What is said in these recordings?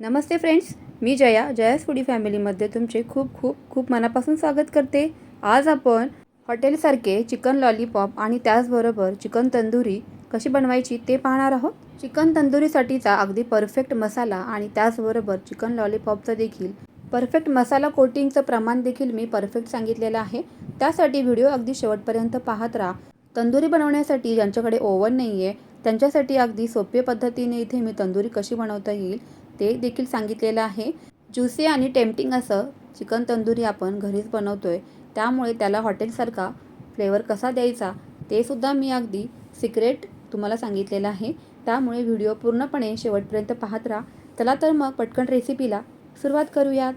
नमस्ते friends मी Jaya Jaya's foodie फॅमिलीमध्ये तुमचे खूप खूप खूप मनापासून स्वागत करते. आज आपण हॉटेलसारखे चिकन लॉलीपॉप आणि त्याचबरोबर चिकन तंदुरी कशी बनवायची ते पाहणार आहोत. चिकन तंदुरीसाठीचा अगदी परफेक्ट मसाला आणि त्याचबरोबर चिकन लॉलीपॉपचं देखील परफेक्ट मसाला कोटिंगचं प्रमाण देखील मी परफेक्ट सांगितलेलं आहे. त्यासाठी व्हिडिओ अगदी शेवटपर्यंत पाहत राहा. तंदुरी बनवण्यासाठी ज्यांच्याकडे ओव्हन नाही आहे त्यांच्यासाठी अगदी सोप्या पद्धतीने इथे मी तंदुरी कशी बनवता येईल ते देखील सांगितलेलं आहे. ज्युसी आणि टेम्पटिंग असं चिकन तंदुरी आपण घरीच बनवतो आहे त्यामुळे त्याला हॉटेलसारखा फ्लेवर कसा द्यायचा ते सुद्धा मी अगदी सिक्रेट तुम्हाला सांगितलेलं आहे. त्यामुळे व्हिडिओ पूर्णपणे शेवटपर्यंत पाहत राहा. चला तर मग पटकन रेसिपीला सुरुवात करूयात.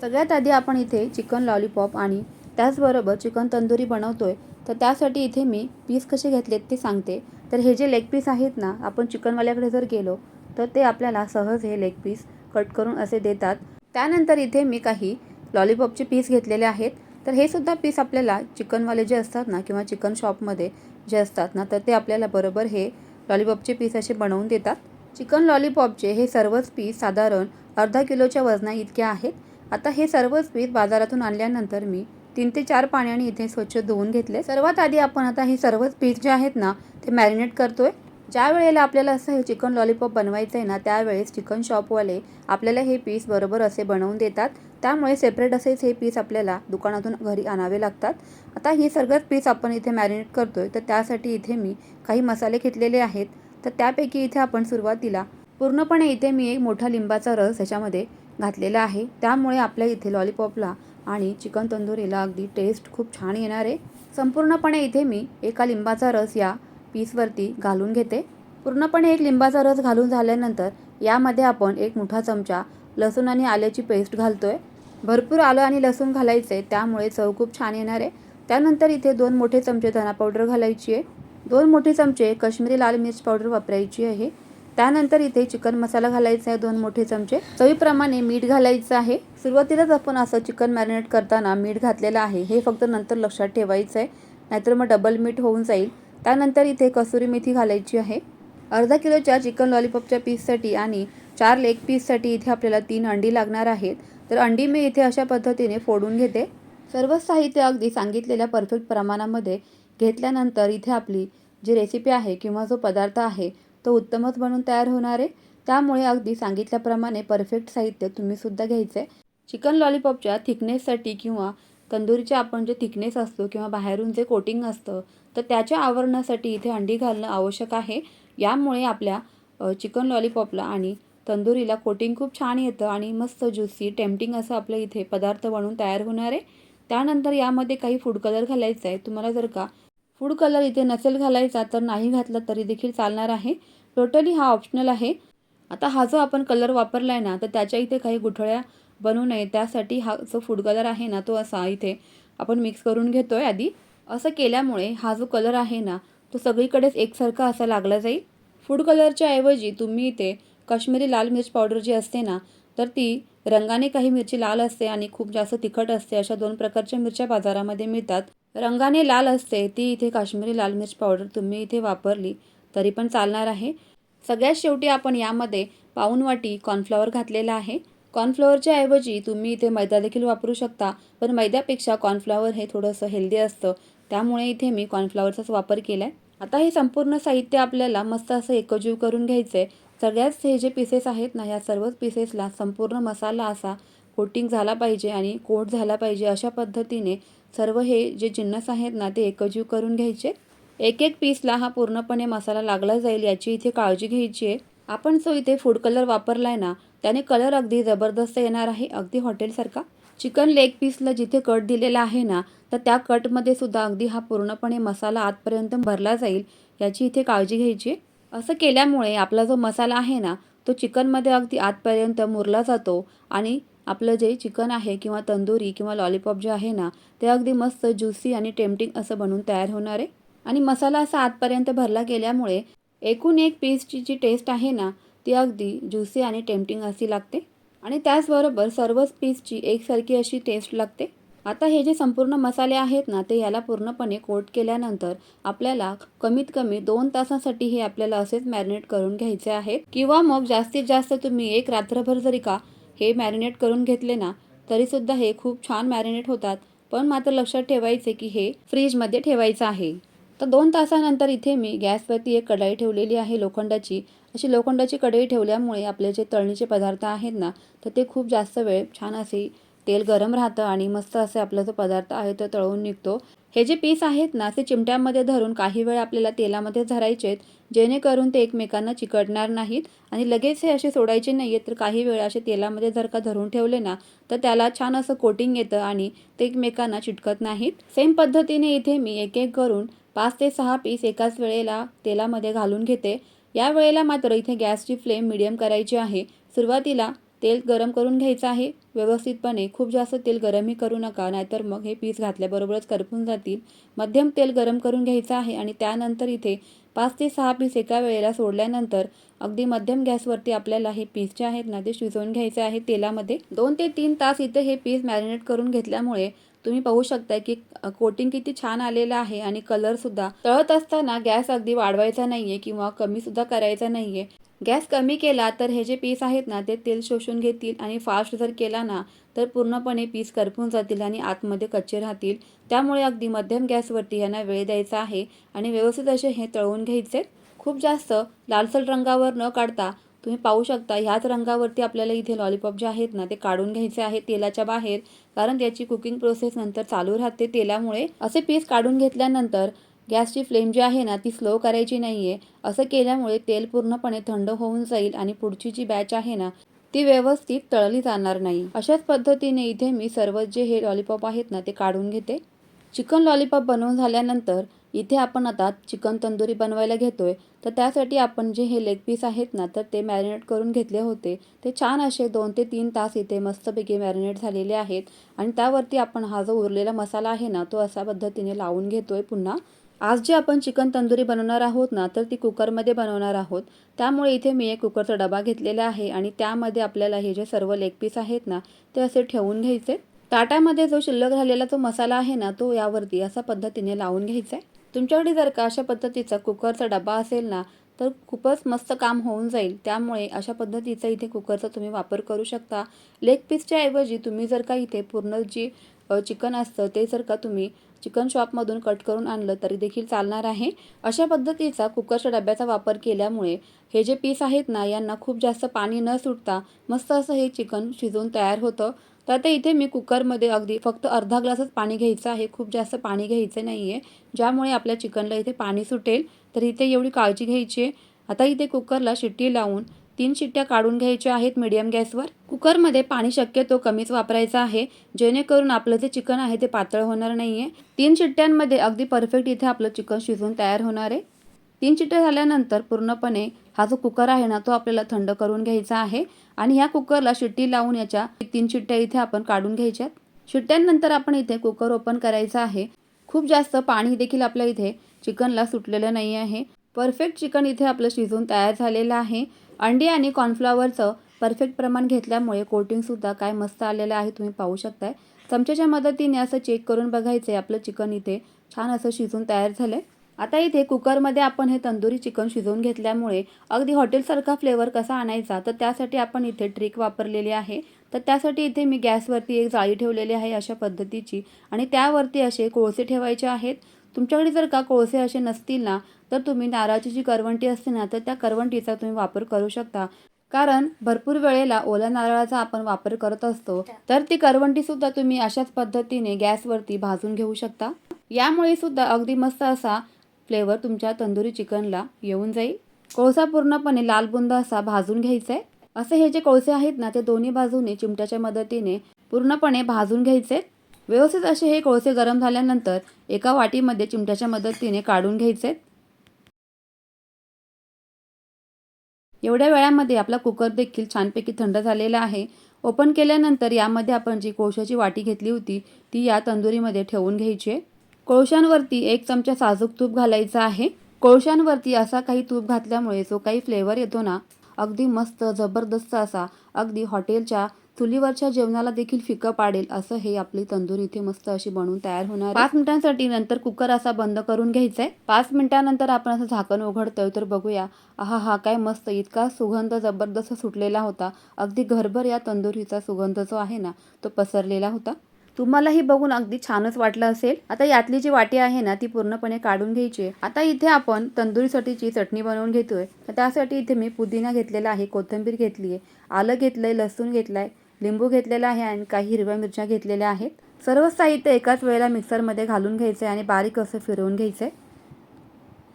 सगळ्यात आधी आपण इथे चिकन लॉलीपॉप आणि त्याचबरोबर चिकन तंदुरी बनवतो आहे तर त्यासाठी इथे मी पीस कसे घेतलेत ते सांगते. तर हे जे लेग पीस आहेत ना आपण चिकनवाल्याकडे जर गेलो तर ते आपल्याला सहज हे लेग पीस कट करून असे देतात. त्यानंतर इथे मी काही लॉलीपॉपचे पीस घेतलेले आहेत. तर हे सुद्धा पीस आपल्याला चिकनवाले जे असतात ना किंवा चिकन शॉपमध्ये जे असतात ना तर ते आपल्याला बरोबर हे लॉलीपॉपचे पीस असे बनवून देतात. चिकन लॉलीपॉपचे हे सर्वच पीस साधारण अर्धा किलोच्या वजना इतके आहेत. आता हे सर्वच पीस बाजारातून आणल्यानंतर मी तीन ते चार पाण्याने इथे स्वच्छ धुवून घेतले. सर्वात आधी आपण आता हे सर्वच पीस जे आहेत ना ते मॅरिनेट करतोय. ज्या वेळेला आपल्याला असं हे चिकन लॉलीपॉप बनवायचं आहे ना त्यावेळेस चिकन शॉपवाले आपल्याला हे पीस बरोबर असे बनवून देतात. त्यामुळे सेपरेट असेच हे पीस आपल्याला दुकानातून घरी आणावे लागतात. आता हे सगळंच पीस आपण इथे मॅरिनेट आहे तर त्यासाठी इथे मी काही मसाले घेतलेले आहेत. तर त्यापैकी इथे आपण सुरुवातीला पूर्णपणे इथे मी एक मोठा लिंबाचा रस ह्याच्यामध्ये घातलेला आहे. त्यामुळे आपल्या इथे लॉलीपॉपला आणि चिकन तंदुरीला अगदी टेस्ट खूप छान येणार आहे. संपूर्णपणे इथे मी एका लिंबाचा रस या पीसवरती घालून घेते. पूर्णपणे एक लिंबाचा रस घालून झाल्यानंतर यामध्ये आपण एक मोठा चमचा लसूण आणि आल्याची पेस्ट घालतोय. भरपूर आलं आणि लसूण घालायचं आहे त्यामुळे चव खूप छान येणार आहे. त्यानंतर इथे दोन मोठे चमचे धना पावडर घालायची आहे. दोन मोठे चमचे काश्मीरी लाल मिर्च पावडर वापरायची आहे. त्यानंतर इथे चिकन मसाला घालायचा आहे दोन मोठे चमचे. चवीप्रमाणे मीठ घालायचं आहे. सुरुवातीलाच आपण असं चिकन मॅरिनेट करताना मीठ घातलेलं आहे. हे फक्त नंतर लक्षात ठेवायचं आहे नाहीतर मग डबल मीठ होऊन जाईल. त्यानंतर इथे कसुरी मेथी घालायची आहे. अर्धा किलोच्या चिकन लॉलीपॉपच्या पीससाठी आणि चार लेग पीससाठी इथे आपल्याला तीन अंडी लागणार आहेत. तर अंडी मी इथे अशा पद्धतीने फोडून घेते. सर्व साहित्य अगदी सांगितलेल्या परफेक्ट प्रमाणामध्ये घेतल्यानंतर इथे आपली जी रेसिपी आहे किंवा जो पदार्थ आहे तो उत्तमच बनून तयार होणार आहे. त्यामुळे अगदी सांगितल्याप्रमाणे परफेक्ट साहित्य तुम्हीसुद्धा घ्यायचं आहे चिकन लॉलीपॉपच्या थिकनेससाठी किंवा तंदुरीचे आपण जे थिकनेस असतो किंवा बाहेरून जे कोटिंग असतं तर त्याच्या आवरणासाठी इथे अंडी घालणं आवश्यक आहे. यामुळे आपल्या चिकन लॉलीपॉपला आणि तंदुरीला कोटिंग खूप छान येतं आणि मस्त ज्युसी टेम्पटिंग असं आपलं इथे पदार्थ बनवून तयार होणार आहे. त्यानंतर यामध्ये काही फूड कलर घालायचा आहे. तुम्हाला जर का फूड कलर इथे नसेल घालायचा तर नाही घातला तरी देखील चालणार आहे. टोटली हा ऑप्शनल आहे. आता हा जो आपण कलर वापरला आहे ना तर त्याच्या इथे काही गुठळ्या बनवू नये त्यासाठी हा जो फूड कलर आहे ना तो असा इथे आपण मिक्स करून घेतो आहे आधी. असं केल्यामुळे हा जो कलर आहे ना तो सगळीकडेच एकसारखा असा लागला जाईल. फूड कलरच्या ऐवजी तुम्ही इथे काश्मीरी लाल मिर्च पावडर जी असते ना तर ती रंगाने काही मिरची लाल असते आणि खूप जास्त तिखट असते अशा दोन प्रकारच्या मिरच्या बाजारामध्ये मिळतात. रंगाने लाल असते ती इथे काश्मीरी लाल मिर्च पावडर तुम्ही इथे वापरली तरी पण चालणार आहे. सगळ्यात शेवटी आपण यामध्ये पाऊण वाटी कॉर्नफ्लॉवर घातलेला आहे. कॉर्नफ्लॉवरच्या ऐवजी तुम्ही इथे मैदा देखील वापरू शकता पण मैद्यापेक्षा कॉर्नफ्लॉवर हे थोडंसं हेल्दी असतं. त्यामुळे इथे मी कॉर्नफ्लॉवरचाच वापर केला आहे आता हे संपूर्ण साहित्य आपल्याला मस्त असं एकजीव करून घ्यायचं आहे सगळ्याच हे जे पीसेस आहेत ना या सर्वच पीसेसला संपूर्ण मसाला असा कोटिंग झाला पाहिजे आणि कोट झाला पाहिजे अशा पद्धतीने सर्व हे जे जिन्नस आहेत ना ते एकजीव करून घ्यायचे. एक एक पीसला हा पूर्णपणे मसाला लागला जाईल याची इथे काळजी घ्यायची आहे. आपण जो इथे फूड कलर वापरला आहे ना त्याने कलर अगदी जबरदस्त येणार आहे अगदी हॉटेलसारखा चिकन लेग पीसला जिथे कट दिलेला आहे ना तर त्या कटमध्ये सुद्धा अगदी हा पूर्णपणे मसाला आतपर्यंत भरला जाईल याची इथे काळजी घ्यायची. असं केल्यामुळे आपला जो मसाला आहे ना तो चिकनमध्ये अगदी आतपर्यंत मुरला जातो आणि आपलं जे चिकन आहे किंवा तंदुरी किंवा लॉलीपॉप जे आहे ना ते अगदी मस्त ज्युसी आणि टेम्पटिंग असं बनून तयार होणार आहे. आणि मसाला असा आतपर्यंत भरला गेल्यामुळे एकूण एक पीसची जी टेस्ट आहे ना ती अगदी ज्युसी आणि टेम्पटिंग अशी लागते. आणि त्याचबरोबर सर्वच पीसची एकसारखी अशी टेस्ट लागते. आता हे जे संपूर्ण मसाले आहेत ना ते याला पूर्णपणे कोट केल्यानंतर आपल्याला कमीत कमी दोन तासांसाठी हे आपल्याला असेच मॅरिनेट करून घ्यायचे आहेत. किंवा मग जास्तीत जास्त तुम्ही एक रात्रभर जरी का हे मॅरिनेट करून घेतले ना तरीसुद्धा हे खूप छान मॅरिनेट होतात. पण मात्र लक्षात ठेवायचे की हे फ्रीजमध्ये ठेवायचं आहे. तर दोन तासानंतर इथे मी गॅसवरती एक कढाई ठेवलेली आहे लोखंडाची. अशी लोखंडाची कढई ठेवल्यामुळे आपले जे तळणीचे पदार्थ आहेत ना तर ते खूप जास्त वेळ छान असे तेल गरम राहतं आणि मस्त असे आपला जो पदार्थ आहे तो तळून निघतो. हे जे पीस आहेत ना ते चिमट्यामध्ये धरून काही वेळ आपल्याला तेलामध्ये धरायचे आहेत जेणेकरून ते एकमेकांना चिकटणार नाहीत आणि लगेच हे असे सोडायचे नाही आहेत तर काही वेळ असे तेलामध्ये जर का धरून ठेवले ना तर त्याला छान असं कोटिंग येतं आणि ते एकमेकांना चिटकत नाहीत. सेम पद्धतीने इथे मी एक एक करून पाच ते सहा पीस एकाच वेळेला तेलामध्ये घालून घेते. या वेळेला मात्र इथे गॅसची फ्लेम मिडियम करायची आहे. सुरुवातीला तेल गरम करून घ्यायचं आहे. व्यवस्थितपणे खूप जास्त तेल गरमही करू नका नाहीतर मग हे पीस घातल्याबरोबरच करपून जातील. मध्यम तेल गरम करून घ्यायचं आहे आणि त्यानंतर इथे पाच ते सहा पीस एका वेळेला सोडल्यानंतर अगदी मध्यम गॅसवरती आपल्याला हे पीस जे आहेत ना ते शिजवून घ्यायचे आहे तेलामध्ये. दोन ते तीन तास इथे हे पीस मॅरिनेट करून घेतल्यामुळे तुम्ही पाहू शकता की कोटिंग किती छान आलेलं आहे आणि कलरसुद्धा तळत असताना गॅस अगदी वाढवायचा नाही आहे किंवा कमीसुद्धा करायचा नाही आहे गॅस कमी केला तर हे जे पीस आहेत ना ते तेल शोषून घेतील आणि फास्ट जर केला ना तर पूर्णपणे पीस करपून जातील आणि आतमध्ये कच्चे राहतील. त्यामुळे अगदी मध्यम गॅसवरती यांना वेळ द्यायचा आहे आणि व्यवस्थित असे हे तळवून घ्यायचे. खूप जास्त लालसर रंगावर न काढता तुम्ही पाहू शकता ह्याच रंगावरती आपल्याला इथे लॉलीपॉप जे आहेत ना ते काढून घ्यायचे आहे तेलाच्या बाहेर. कारण त्याची कुकिंग प्रोसेस नंतर चालू राहते तेलामुळे. असे पीस काढून घेतल्यानंतर गॅसची फ्लेम जी आहे ना ती स्लो करायची नाही आहे असं केल्यामुळे तेल पूर्णपणे थंड होऊन जाईल आणि पुढची जी बॅच आहे ना ती व्यवस्थित तळली जाणार नाही. अशाच पद्धतीने इथे मी सर्व जे हे लॉलीपॉप आहेत ना ते काढून घेते. चिकन लॉलीपॉप बनवून झाल्यानंतर इथे आपण आता चिकन तंदुरी बनवायला घेतो आहे तर त्यासाठी आपण जे हे लेग पीस आहेत ना तर ते मॅरिनेट करून घेतले होते. ते छान असे दोन ते तीन तास इथे मस्तपैकी मॅरिनेट झालेले आहेत. आणि त्यावरती आपण हा जो उरलेला मसाला आहे ना तो अशा पद्धतीने लावून घेतो आहे पुन्हा. आज जे आपण चिकन तंदुरी बनवणार आहोत ना तर ती कुकरमध्ये बनवणार आहोत. त्यामुळे इथे मी एक कुकरचा डबा घेतलेला आहे आणि त्यामध्ये आपल्याला हे जे सर्व लेग पीस आहेत ना ते असे ठेवून घ्यायचे. ताटामध्ये जो शिल्लक झालेला जो मसाला आहे ना तो यावरती अशा पद्धतीने लावून घ्यायचा आहे. तुमच्याकडे जर का अशा पद्धतीचा कुकरचा डबा असेल ना तर खूपच मस्त काम होऊन जाईल. त्यामुळे अशा पद्धतीचा इथे कुकरचा तुम्ही वापर करू शकता. लेग पीसच्या ऐवजी तुम्ही जर का इथे पूर्ण जी चिकन असतं ते जर का तुम्ही चिकन शॉपमधून कट करून आणलं तरी देखील चालणार आहे. अशा पद्धतीचा कुकरच्या डब्याचा वापर केल्यामुळे हे जे पीस आहेत ना यांना खूप जास्त पाणी न सुटता मस्त असं हे चिकन शिजवून तयार होतं. तर आता इथे मी कुकरमध्ये अगदी फक्त अर्धा ग्लासच पाणी घ्यायचं आहे. खूप जास्त पाणी घ्यायचं नाही आहे ज्यामुळे आपल्या चिकनला इथे पाणी सुटेल. तर इथे एवढी काळजी घ्यायची आहे. आता इथे कुकरला शिट्टी लावून तीन शिट्ट्या काढून घ्यायच्या आहेत मीडियम गॅसवर कुकरमध्ये पाणी शक्यतो कमीच वापरायचं आहे. जेणेकरून आपलं जे चिकन आहे ते पातळ होणार नाही आहे तीन शिट्ट्यांमध्ये अगदी परफेक्ट इथे आपलं चिकन शिजवून तयार होणार आहे. तीन शिट्ट्या झाल्यानंतर पूर्णपणे हा जो कुकर आहे ना तो आपल्याला थंड करून घ्यायचा आहे. आणि ह्या कुकरला शिट्टी लावून याच्या तीन शिट्ट्या इथे आपण काढून घ्यायच्यात. शिट्ट्यांनंतर आपण इथे कुकर ओपन करायचा आहे. खूप जास्त पाणी देखील आपल्या इथे चिकनला सुटलेलं नाही आहे. परफेक्ट चिकन इथे आपलं शिजवून तयार झालेलं आहे. अंडी आणि कॉर्नफ्लॉवरचं परफेक्ट प्रमाण घेतल्यामुळे कोटिंगसुद्धा काय मस्त आलेलं आहे तुम्ही पाहू शकताय. चमच्याच्या मदतीने असं चेक करून बघायचं आहे आपलं चिकन इथे छान असं शिजून तयार झालं आहे आता इथे कुकरमध्ये आपण हे तंदुरी चिकन शिजवून घेतल्यामुळे अगदी हॉटेलसारखा फ्लेवर कसा आणायचा तर त्यासाठी आपण इथे ट्रिक वापरलेली आहे. तर त्यासाठी इथे मी गॅसवरती एक जाळी ठेवलेली आहे अशा पद्धतीची आणि त्यावरती असे कोळसे ठेवायचे आहेत. तुमच्याकडे जर का कोळसे असे नसतील ना तर तुम्ही नारळाची जी करवंटी असते ना तर त्या करवंटीचा तुम्ही वापर करू शकता. कारण भरपूर वेळेला ओल्या नारळाचा आपण वापर करत असतो तर ती करवंटी सुद्धा तुम्ही अशाच पद्धतीने गॅसवरती भाजून घेऊ शकता. यामुळे सुद्धा अगदी मस्त असा फ्लेवर तुमच्या तंदुरी चिकनला येऊन जाईल. कोळसा पूर्णपणे लाल बुंद असा भाजून घ्यायचा आहे असे हे जे कोळसे आहेत ना ते दोन्ही बाजूने चिमट्याच्या मदतीने पूर्णपणे भाजून घ्यायचे व्यवस्थित असे हे कोळसे गरम झाल्यानंतर एका वाटीमध्ये चिमट्याच्या मदतीने काढून घ्यायचे एवढ्या वेळामध्ये आपला कुकर देखील छानपैकी थंड झालेला आहे. ओपन केल्यानंतर यामध्ये आपण जी कोळशाची वाटी घेतली होती ती या तंदुरीमध्ये ठेवून घ्यायची आहे. कोळशांवरती एक चमचा साजूक तूप घालायचा आहे. कोळशांवरती असा काही तूप घातल्यामुळे जो काही फ्लेवर येतो ना अगदी मस्त जबरदस्त असा अगदी हॉटेलच्या चुलीवरच्या जेवणाला देखील फिकं पाडेल असं हे आपली तंदूर इथे मस्त अशी बनवून तयार होणार पाच मिनिटांसाठी नंतर कुकर असा बंद करून घ्यायचा आहे पाच मिनिटानंतर आपण असं झाकण उघडतोय तर बघूया आहा हा काय मस्त इतका सुगंध जबरदस्त सुटलेला होता. अगदी घरभर या तंदुरीचा सुगंध जो आहे ना तो पसरलेला होता. तुम्हालाही बघून अगदी छानच वाटलं असेल. आता यातली जी वाटी आहे ना ती पूर्णपणे काढून घ्यायची आहे. आता इथे आपण तंदुरीसाठीची चटणी बनवून घेतोय. तर त्यासाठी इथे मी पुदिना घेतलेला आहे कोथिंबीर घेतली आहे आलं घेतलंय लसूण घेतलाय लिंबू घेतलेला आहे आणि काही हिरव्या मिरच्या घेतलेल्या आहेत. सर्व साहित्य एकाच वेळेला मिक्सरमध्ये घालून घ्यायचं आहे आणि बारीक असं फिरवून घ्यायचं आहे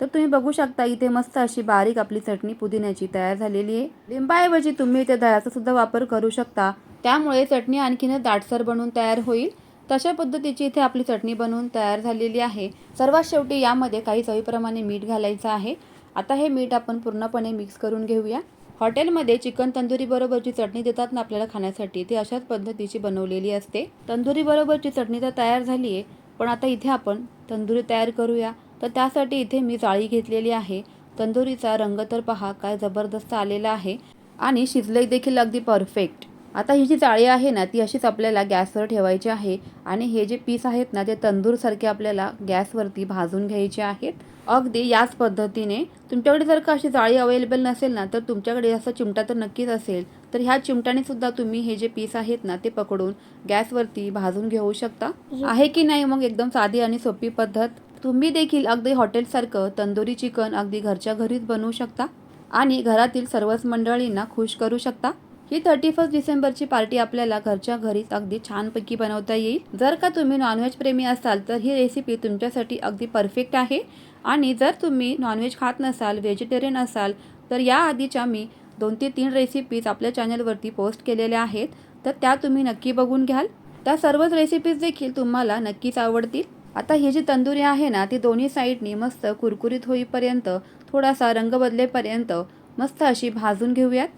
तर तुम्ही बघू शकता इथे मस्त अशी बारीक आपली चटणी पुदिन्याची तयार झालेली आहे. लिंबाऐवजी तुम्ही इथे दह्याचा सुद्धा वापर करू शकता. त्यामुळे चटणी आणखीनच दाटसर बनवून तयार होईल. तशा पद्धतीची इथे आपली चटणी बनवून तयार झालेली आहे. सर्वात शेवटी यामध्ये काही चवीप्रमाणे मीठ घालायचं आहे. आता हे मीठ आपण पूर्णपणे मिक्स करून घेऊया. हॉटेलमध्ये चिकन तंदुरीबरोबरची चटणी देतात ना आपल्याला खाण्यासाठी ती अशाच पद्धतीची बनवलेली असते. तंदुरीबरोबरची चटणी तर तयार झाली आहे पण आता इथे आपण तंदुरी तयार करूया. तर त्यासाठी इथे मी जाळी घेतलेली आहे. तंदुरीचा रंग तर पहा काय जबरदस्त आलेला आहे. आणि शिजले देखील अगदी परफेक्ट आता ही जी जाळी आहे ना ती अशीच आपल्याला गॅसवर ठेवायची आहे. आणि हे जे पीस आहेत ना ते तंदूरसारखे आपल्याला गॅसवरती भाजून घ्यायचे आहेत. अगदी याच पद्धतीने तुमच्याकडे जर का अशी जाळी अवेलेबल नसेल ना तर तुमच्याकडे असा चिमटा तर नक्कीच असेल. तर ह्या चिमट्याने सुद्धा तुम्ही हे जे पीस आहेत ना ते पकडून गॅसवरती भाजून घेऊ शकता. आहे की नाही मग एकदम साधी आणि सोपी पद्धत? तुम्ही देखील अगदी हॉटेलसारखं तंदुरी चिकन अगदी घरच्या घरीच बनवू शकता. आणि घरातील सर्वच मंडळींना खुश करू शकता. ही थर्टी फर्स्ट डिसेंबरची पार्टी आपल्याला घरच्या घरीच अगदी छानपैकी बनवता येईल. जर का तुम्ही नॉनव्हेज प्रेमी असाल तर ही रेसिपी तुमच्यासाठी अगदी परफेक्ट आहे. आणि जर तुम्ही नॉनव्हेज खात नसाल व्हेजिटेरियन असाल तर या आधीच्या मी दोन ते तीन रेसिपीज आपल्या चॅनलवरती पोस्ट केलेल्या आहेत. तर त्या तुम्ही नक्की बघून घ्याल. त्या सर्वच रेसिपीज देखील तुम्हाला नक्कीच आवडतील. आता ही जी तंदुरी आहे ना ती दोन्ही साईडनी मस्त कुरकुरीत होईपर्यंत थोडासा रंग बदलेपर्यंत मस्त अशी भाजून घेऊयात.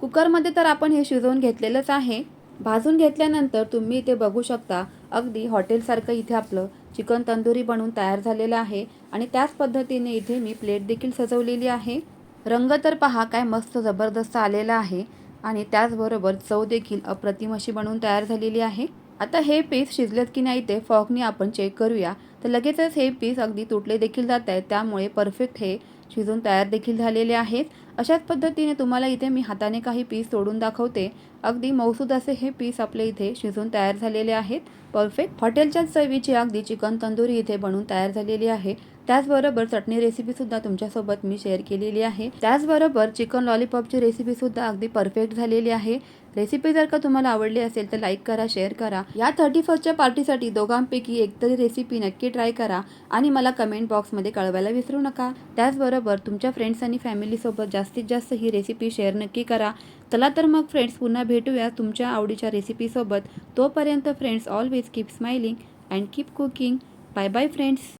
कुकरमध्ये तर आपण हे शिजवून घेतलेलंच आहे. भाजून घेतल्यानंतर तुम्ही इथे बघू शकता अगदी हॉटेलसारखं इथे आपलं चिकन तंदुरी बनवून तयार झालेलं आहे. आणि त्याच पद्धतीने इथे मी प्लेट देखील सजवलेली आहे. रंग तर पहा काय मस्त जबरदस्त आलेला आहे. आणि त्याचबरोबर चव देखील अप्रतिम अशी बनवून तयार झालेली आहे. आता हे पीस शिजलेत की नाही ते फॉकनी आपण चेक करूया. तर लगेचच हे पीस अगदी तुटले देखील जात आहेत त्यामुळे परफेक्ट हे शिजून तयार देखील झालेले आहेत. अशाच पद्धतीने तुम्हाला इथे मी हाताने काही पीस तोडून दाखवते. अगदी मौसूद असे हे पीस आपले इथे शिजून तयार झालेले आहेत. परफेक्ट हॉटेलच्या चवीची अगदी चिकन तंदुरी इथे बनवून तयार झालेली आहे. त्याचबरोबर चटणी रेसिपीसुद्धा तुमच्यासोबत मी शेअर केलेली आहे. त्याचबरोबर चिकन लॉलीपॉपची रेसिपीसुद्धा अगदी परफेक्ट झालेली आहे. रेसिपी जर का तुम्हाला आवडली असेल तर लाईक करा शेअर करा. या थर्टी फर्स्टच्या पार्टीसाठी दोघांपैकी एकतरी रेसिपी नक्की ट्राय करा आणि मला कमेंट बॉक्समध्ये कळवायला विसरू नका. त्याचबरोबर तुमच्या फ्रेंड्स आणि फॅमिलीसोबत जास्तीत जास्त ही रेसिपी शेअर नक्की करा. चला तर मग फ्रेंड्स पुन्हा भेटूया तुमच्या आवडीच्या रेसिपीसोबत तोपर्यंत friends always keep smiling and keep cooking bye bye friends